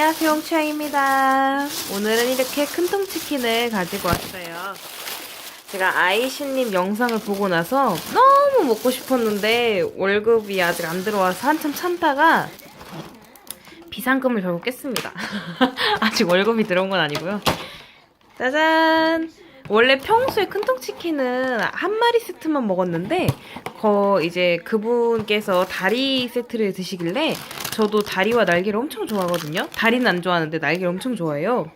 안녕하세요, 홍추양입니다. 오늘은 이렇게 큰통 치킨을 가지고 왔어요. 제가 아이씨님 영상을 보고 나서 너무 먹고 싶었는데 월급이 아직 안 들어와서 한참 참다가 비상금을 결국 깼습니다. 아직 월급이 들어온 건 아니고요. 짜잔! 원래 평소에 큰통치킨은 한 마리 세트만 먹었는데 거 이제 그분께서 다리 세트를 드시길래 저도 다리와 날개를 엄청 좋아하거든요. 다리는 안 좋아하는데 날개를 엄청 좋아해요.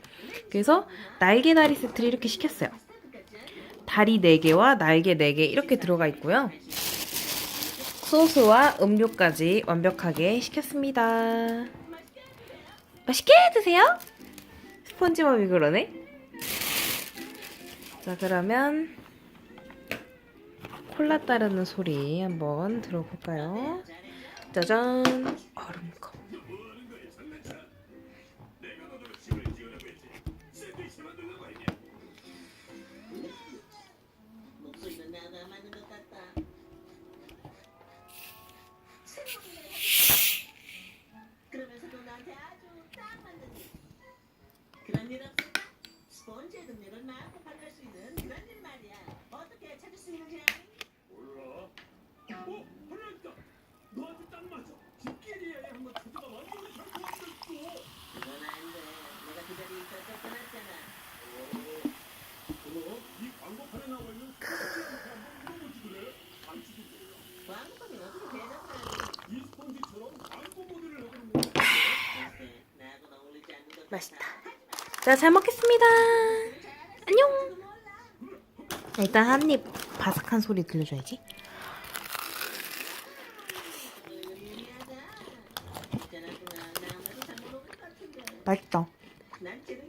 그래서 날개 다리 세트를 이렇게 시켰어요. 다리 4개와 날개 4개 이렇게 들어가 있고요. 소스와 음료까지 완벽하게 시켰습니다. 맛있게 드세요. 스펀지밥이 그러네. 자, 그러면 콜라 따르는 소리 한번 들어볼까요? 짜잔! 얼음컵. 그러면서도 나한테 아주 딱 맞는 일. 그런 일 없을까? 스폰지의 능력을 마음껏 발휘할 수 있는 그런 일 말이야. 너한테 딱 맞아. 집끼리에 한번 찾아가 완전히 잘 도와줬어. 그건 안 돼. 내가 그 자리에 있어 쫓겨났잖아. 어? 이 광고판에 나와 있는 스폰지한테 한번 물어보지 그래? 안치도 몰라. 광고판이 어떻게 대답을 하지? 이 스폰지처럼 광고 모드를 해보는 거야. 글쎄, 나하고는 어울리지 않는 것 같아. 맛있다. 자, 잘 먹겠습니다. 안녕! 일단 한 입 바삭한 소리 들려줘야지. 맛있다. 난 찌르